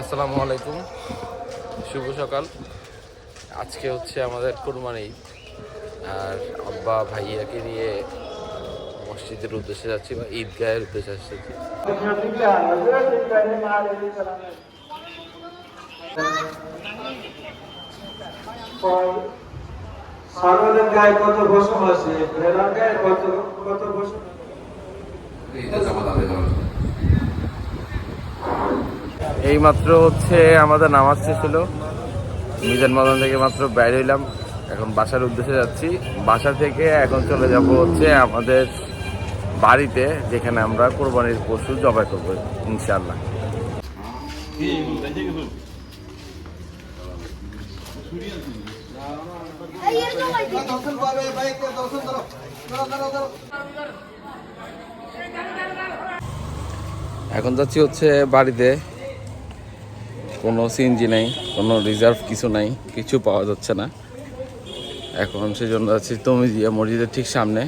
আসসালামু আলাইকুম। শুভ সকাল। আজকে হচ্ছে আমাদের কোরবানি ঈদ। আর আব্বা ভাইয়াকে নিয়ে মসজিদের উদ্দেশ্যে যাচ্ছি বা ঈদগাহের উদ্দেশ্যে আসছি কত কত এই মাত্র হচ্ছে আমাদের নামাজ শেষ হলো। মিজান মাদান থেকে মাত্র বের হইলাম। এখন বাসার উদ্দেশ্যে যাচ্ছি। বাসা থেকে এখন চলে যাব হচ্ছে আমাদের বাড়িতে, যেখানে আমরা কোরবানির পশু জবাই করব ইনশাল্লাহ এখন যাচ্ছি হচ্ছে বাড়িতে। কোনো সিএনজি নেই কোনো রিজার্ভ কিছু নাই কিছু পাওয়া যাচ্ছে না। এখন সেজন্য যাচ্ছি তমিজিয়া মসজিদের ঠিক সামনে।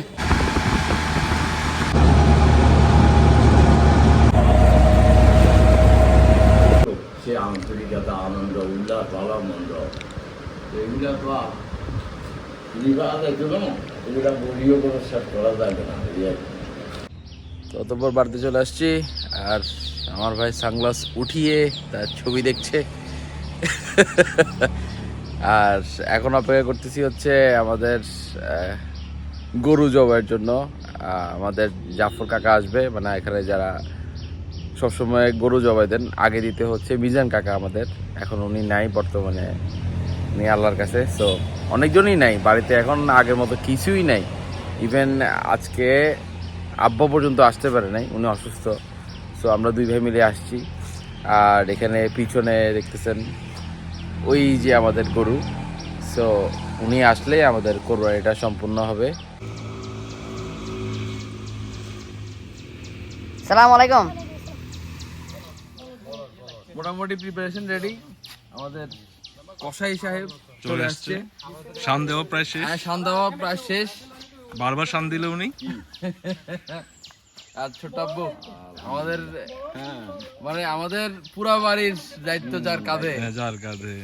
সে আন্তরিকতা আনন্দ উল্লাস ভালো মন্দ। এগুলা তো নিবাদ একদম এগুলা বলিও কোনো শেষ করা যাবে না এই ততপর বাড়িতে চলে আসছি আর আমার ভাই সানগ্লাস উঠিয়ে তার ছবি দেখছে। আর এখন অপেক্ষা করতেছি হচ্ছে আমাদের গরু জবাইয়ের জন্য। আমাদের জাফর কাকা আসবে মানে এখানে যারা সবসময় গরু জবাই দেন, আগে দিতে হচ্ছে মিজান কাকা আমাদের। এখন উনি নাই বর্তমানে, উনি আল্লাহর কাছে। সো অনেকজনই নাই, বাড়িতে এখন আগের মতো কিছুই নাই। ইভেন আজকে আব্বা পর্যন্ত আসতে পারে নাই, উনি অসুস্থ। সো আমরা দুই ভাই মিলে আসছি। আর এখানে পিছনে দেখতেছেন ওই যে আমাদের গরু। সো উনি আসলে আমাদের কোরবানিটা সম্পূর্ণ হবে। সালাম আলাইকুম। মোটামুটি প্রিপারেশন রেডি আমাদের কসাই সাহেব চলে আসছে। শান দেওয়া প্রায় শেষ। হ্যাঁ সন্ধ্যা প্রায় শেষ। বারবার শান দিলে উনি। আর ছোট আব্বু আমাদের মানে আমাদের পুরা বাড়ির দায়িত্ব যার কাঁধে। হ্যাঁ, যার কাঁধে।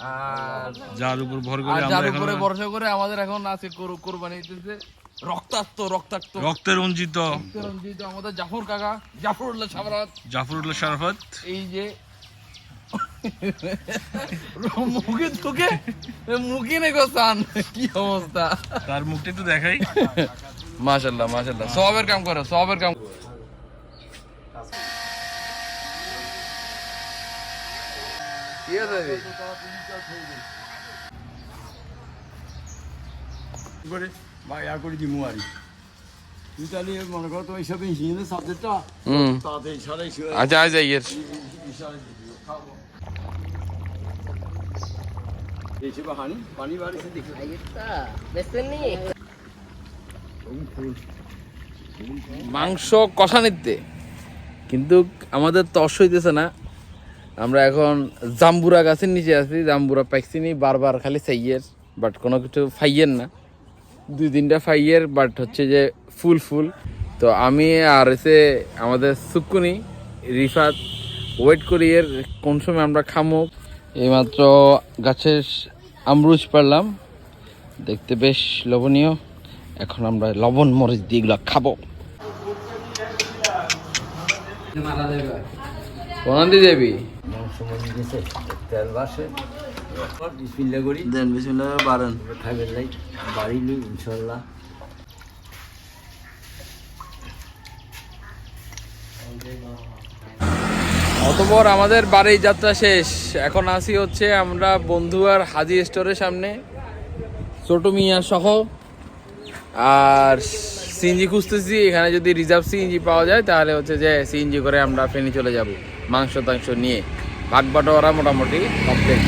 আর যার উপর ভর করে যার উপরে ভরসা করে আমাদের এখন আছে কোরবানি দিতেছে। রক্তাক্ত রক্তাক্ত। রক্তে রঞ্জিত। রঞ্জিত। আমাদের জাফর কাকা জাফরুল্লাহ এই যে মুখে চোখে মুখে নেই কি অবস্থা? তার মুখটা একটু দেখাই। মাশাল্লাহ মাশাল্লাহ সবের কাম করো সবের কাম? করে। বা ইয়া করে দিমু আর তুই তাহলে মনে করো তো এইসব ইঞ্জিনিয়ারের সাবজেক্টটা হুম। তাতে ছাড়াই আচ্ছা আচ্ছা ইয়ের। এইসব হানি পানি বাড়িছে দেখি। মাংস কষা নিতে। কিন্তু আমাদের তস হইতেছে না। আমরা এখন জাম্বুরা গাছের নিচে আছি, জাম্বুরা পাইছি নি, বারবার খালি চাইয়ের বাট কোনো কিছু ফাইয়ের না। দুই তিনটা ফাইয়ের বাট হচ্ছে যে ফুল ফুল। তো আমি আর এসে আমাদের সুকুনি, রিফাত ওয়েট করি এর, কোন সময় আমরা খামো। এইমাত্র গাছের আমরুজ পারলাম দেখতে বেশ লোভনীয়। এখন আমরা লবণ মরিচ দিয়ে এগুলো খাব। দেবী। তেল বাসে বিসমিল্লা করি দেন বিসমিল্লাহ বারেন খাইবেন লাই বাড়িলি ইনশাল্লাহ অতপর আমাদের বাড়ির যাত্রা শেষ। এখন আসি হচ্ছে আমরা বন্ধু আর হাজি স্টোরের সামনে। ছোট মিয়া সহ আর সিএনজি খুঁজতেছি, এখানে যদি রিজার্ভ সিএনজি পাওয়া যায়, তাহলে হচ্ছে যে সিএনজি করে আমরা ফেনি চলে যাব মাংস টাংস নিয়ে। ভাগ বাটোয়ারা মোটামুটি কমপ্লিট